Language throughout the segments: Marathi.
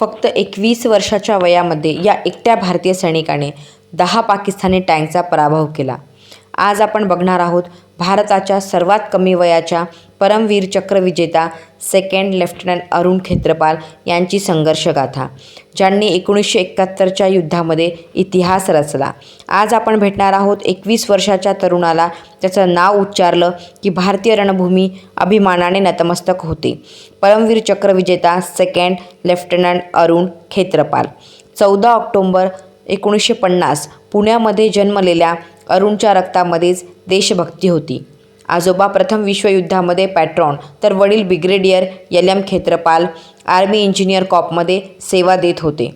फक्त एकवीस वर्षाच्या वयामध्ये या एकट्या भारतीय सैनिकाने दहा पाकिस्तानी टँकचा पराभव केला. आज आपण बघणार आहोत भारताच्या सर्वात कमी वयाच्या परमवीर चक्रविजेता सेकंड लेफ्टनंट अरुण खेत्रपाल यांची संघर्षगाथा ज्यांनी एकोणीसशे एकाहत्तरच्या युद्धामध्ये इतिहास रचला. आज आपण भेटणार आहोत एकवीस वर्षाच्या तरुणाला त्याचं नाव उच्चारलं की भारतीय रणभूमी अभिमानाने नतमस्तक होते. परमवीर चक्रविजेता सेकंड लेफ्टनंट अरुण खेत्रपाल. चौदा ऑक्टोंबर एकोणीसशे पन्नास पुण्यामध्ये जन्मलेल्या अरुणच्या रक्तामध्येच देशभक्ती होती. आजोबा प्रथम विश्वयुद्धामध्ये पॅट्रॉन तर वडील brigadier L M. Khetarpal army engineer कॉपमध्ये सेवा देत होते.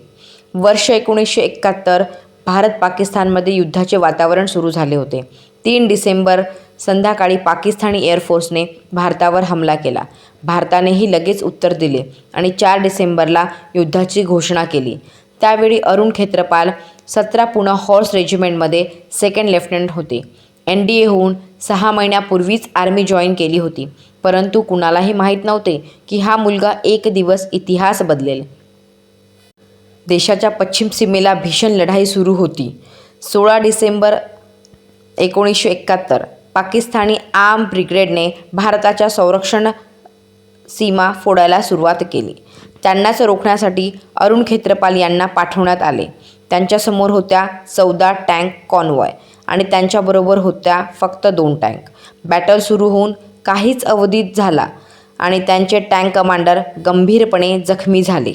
वर्ष एकोणीसशे एकाहत्तर भारत पाकिस्तानमध्ये युद्धाचे वातावरण सुरू झाले होते. तीन डिसेंबर संध्याकाळी पाकिस्तानी एअरफोर्सने भारतावर हमला केला. भारतानेही लगेच उत्तर दिले आणि चार डिसेंबरला युद्धाची घोषणा केली. त्यावेळी अरुण खेत्रपाल सतरा पुणा हॉर्स रेजिमेंटमध्ये सेकंड लेफ्टनंट होते. एन डी ए होऊन सहा महिन्यापूर्वीच आर्मी जॉईन केली होती. परंतु कुणालाही माहीत नव्हते की हा मुलगा एक दिवस इतिहास बदलेल. देशाच्या पश्चिम सीमेला भीषण लढाई सुरू होती. सोळा डिसेंबर एकोणीसशे एकाहत्तर पाकिस्तानी आर्म ब्रिगेडने भारताच्या संरक्षण सीमा फोडायला सुरुवात केली. त्यांनाच रोखण्यासाठी अरुण खेत्रपाल यांना पाठवण्यात आले. त्यांच्यासमोर होत्या चौदा टँक कॉन्वॉय आणि त्यांच्याबरोबर होत्या फक्त दोन टँक. बॅटल सुरू होऊन काहीच अवधीत झाला आणि त्यांचे टँक कमांडर गंभीरपणे जखमी झाले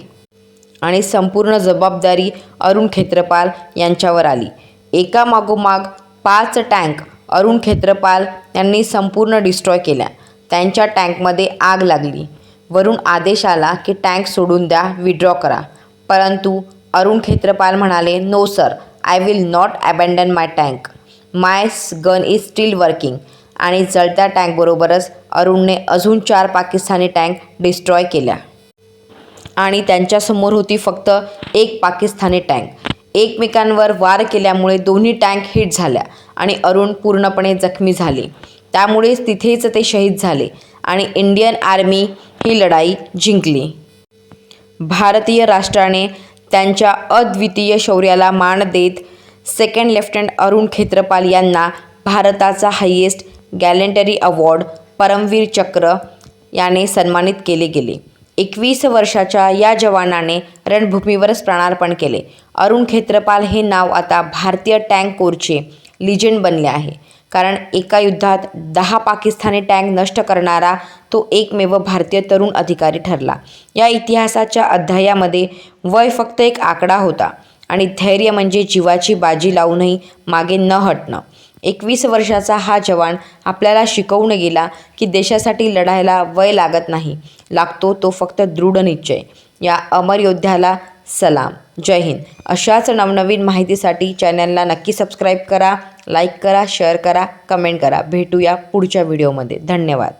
आणि संपूर्ण जबाबदारी अरुण खेत्रपाल यांच्यावर आली. एका मागोमाग पाच टँक अरुण खेत्रपाल यांनी संपूर्ण डिस्ट्रॉय केल्या. त्यांच्या टँकमध्ये आग लागली. वरून आदेश आला की टँक सोडून द्या विड्रॉ करा. परंतु अरुण खेत्रपाल म्हणाले no sir. I will not abandon my tank my gun is still working आणि जळत्या टँकबरोबरच अरुणने अजून चार पाकिस्तानी टँक डिस्ट्रॉय केल्या. आणि त्यांच्यासमोर होती फक्त एक पाकिस्तानी टँक. एकमेकांवर वार केल्यामुळे दोन्ही टँक हिट झाल्या आणि अरुण पूर्णपणे जखमी झाले. त्यामुळेच तिथेच ते शहीद झाले आणि इंडियन आर्मी ही लढाई जिंकली. भारतीय राष्ट्राने त्यांच्या अद्वितीय शौर्याला मान देत सेकंड लेफ्टनंट अरुण खेत्रपाल यांना भारताचा हायेस्ट गॅलेंटरी अवॉर्ड परमवीर चक्र याने सन्मानित केले गेले. एकवीस वर्षाच्या या जवानाने रणभूमीवरच प्राणार्पण केले. अरुण खेत्रपाल हे नाव आता भारतीय टँक कोरचे लिजंड बनले आहे. कारण एका युद्धात दहा पाकिस्तानी टँक नष्ट करणारा तो एकमेव भारतीय तरुण अधिकारी ठरला. या इतिहासाच्या अध्यायामध्ये वय फक्त एक आकडा होता आणि धैर्य म्हणजे जीवाची बाजी लावूनही मागे न हटणं. एकवीस वर्षाचा हा जवान आपल्याला शिकवून गेला की देशासाठी लढायला वय लागत नाही. लागतो तो फक्त दृढ निश्चय. या अमर योद्ध्याला सलाम. जय हिंद. अशाच नवनवीन माहितीसाठी चॅनलला नक्की सबस्क्राईब करा लाईक करा शेअर करा कमेंट करा. भेटूया पुढच्या व्हिडिओमध्ये. धन्यवाद.